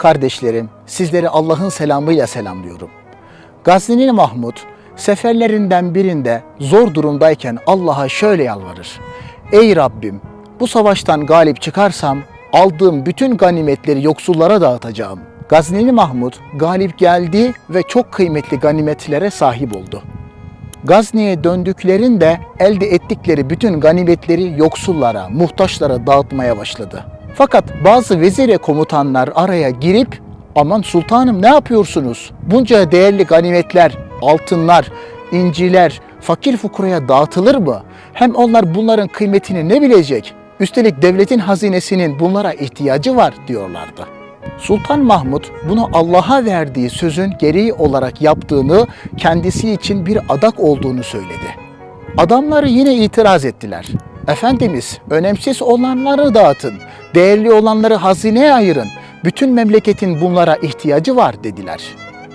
Kardeşlerim, sizleri Allah'ın selamıyla selamlıyorum. Gazneli Mahmud seferlerinden birinde zor durumdayken Allah'a şöyle yalvarır. Ey Rabbim, bu savaştan galip çıkarsam aldığım bütün ganimetleri yoksullara dağıtacağım. Gazneli Mahmud galip geldi ve çok kıymetli ganimetlere sahip oldu. Gazni'ye döndüklerinde elde ettikleri bütün ganimetleri yoksullara, muhtaçlara dağıtmaya başladı. Fakat bazı vezir ve komutanlar araya girip aman sultanım ne yapıyorsunuz? Bunca değerli ganimetler, altınlar, inciler fakir fukuraya dağıtılır mı? Hem onlar bunların kıymetini ne bilecek? Üstelik devletin hazinesinin bunlara ihtiyacı var diyorlardı. Sultan Mahmud bunu Allah'a verdiği sözün gereği olarak yaptığını, kendisi için bir adak olduğunu söyledi. Adamları yine itiraz ettiler. Efendimiz, önemsiz olanları dağıtın, değerli olanları hazineye ayırın. Bütün memleketin bunlara ihtiyacı var dediler.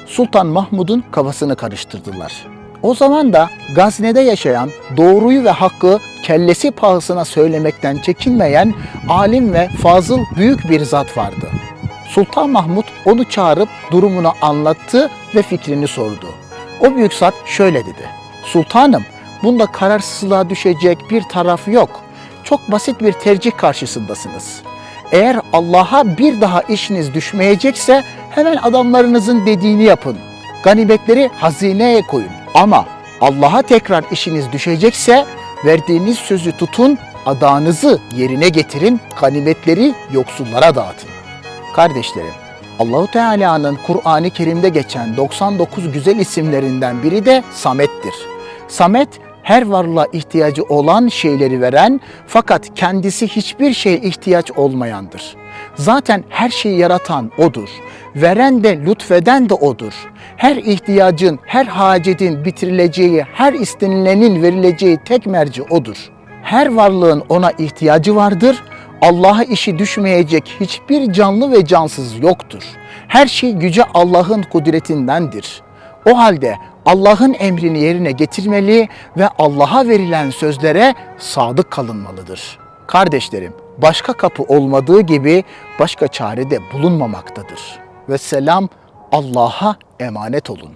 Sultan Mahmud'un kafasını karıştırdılar. O zaman da Gazne'de yaşayan, doğruyu ve hakkı kellesi pahasına söylemekten çekinmeyen alim ve fazıl büyük bir zat vardı. Sultan Mahmud onu çağırıp durumunu anlattı ve fikrini sordu. O büyük zat şöyle dedi. Sultanım, bunda kararsızlığa düşecek bir taraf yok. Çok basit bir tercih karşısındasınız. Eğer Allah'a bir daha işiniz düşmeyecekse hemen adamlarınızın dediğini yapın. Ganimetleri hazineye koyun. Ama Allah'a tekrar işiniz düşecekse verdiğiniz sözü tutun, adağınızı yerine getirin, ganimetleri yoksullara dağıtın. Kardeşlerim, Allahu Teala'nın Kur'an-ı Kerim'de geçen 99 güzel isimlerinden biri de Samet'tir. Samet her varlığa ihtiyacı olan şeyleri veren fakat kendisi hiçbir şeye ihtiyaç olmayandır. Zaten her şeyi yaratan odur. Veren de lütfeden de odur. Her ihtiyacın, her hacetin bitirileceği, her istenilenin verileceği tek merci odur. Her varlığın ona ihtiyacı vardır. Allah'a işi düşmeyecek hiçbir canlı ve cansız yoktur. Her şey güce Allah'ın kudretindendir. O halde Allah'ın emrini yerine getirmeli ve Allah'a verilen sözlere sadık kalınmalıdır. Kardeşlerim, başka kapı olmadığı gibi başka çare de bulunmamaktadır. Ve selam Allah'a emanet olun.